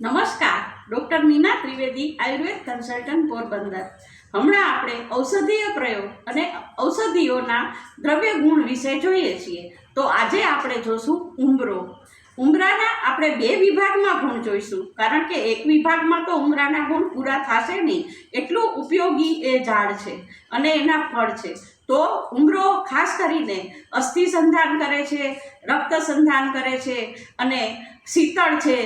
નમસ્કાર, doctor Meena Trivedi, Ayurveda consultant Porbandar. હમણાં આપણે ઔષધીય પ્રયોગ અને ઔષધિઓના દ્રવ્ય ગુણ વિશે જોઈએ છીએ. તો આજે આપણે જોશું ઉંબરો ઉંબરાના આપણે બે વિભાગમાં ગુણ જોઈશું. કારણ કે એક વિભાગમાં તો ઉંબરાના ગુણ પૂરા થશે નહીં. એટલું ઉપયોગી એ ઝાડ છે અને એના ફળ છે. તો ઉંબરો ખાસ કરીને અસ્થિ સંધાન કરે છે રક્ત સંધાન કરે છે અને શીતળ છે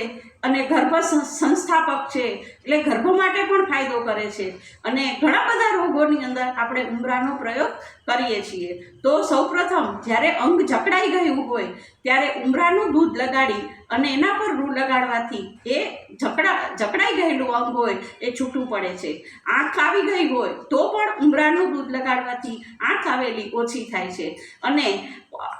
અને ગર્ભ સંસ્થાપક છે. એટલે ગર્ભ માટે પણ ફાયદો કરે છે. અને ઘણા બધા રોગોની અંદર આપણે ઉંબરાનો પ્રયોગ કરીએ છીએ. તો સૌપ્રથમ, જ્યારે અંગ જકડાઈ ગયું હોય, ત્યારે ઉંબરાનું દૂધ લગાડી અને એના પર રૂ લગાડવાથી એ જકડા, જકડાઈ ગયેલું અંગ હોય, એ છૂટું પડે છે. આંખ આવી ગઈ હોય, તો પણ ઉંબરાનું દૂધ લગાડવાથી આંખ આવેલી ઓછી થાય છે. અને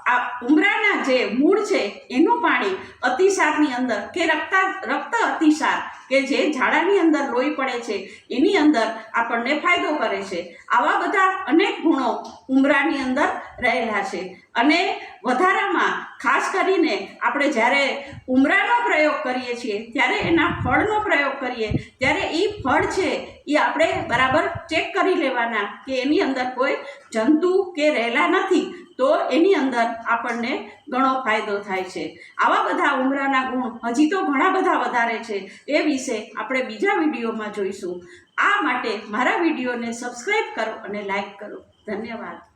આ ઉંબરાના જે મૂળ છે એનું પાણી અતિસારની અંદર કે રક્તા રક્ત અતિસાર કે જે ઝાડાની અંદર લોહી પડે છે, એની અંદર આપણને ફાયદો કરે છે. આવા બધા અનેક ગુણો ઉંબરાની અંદર રહેલા છે. અને વધારામાં ખાસ કરીને આપણે જ્યારે ઉમરાનો પ્રયોગ કરીએ છીએ, ત્યારે એના ફળનો પ્રયોગ કરીએ, ત્યારે એ ફળ છે એ આપણે બરાબર ચેક કરી લેવાના કે એની અંદર કોઈ જંતુ કે રહેલા નથી. તો એની અંદર આપણને ઘણો ફાયદો થાય છે. આવા બધા ઉમરાના ગુણ હજી તો ઘણા બધા વધારે છે એ વિશે આપણે બીજા વિડીયોમાં જોઈશું. આ માટે મારા વિડીયોને સબસ્ક્રાઈબ કરો અને લાઈક કરો. ધન્યવાદ.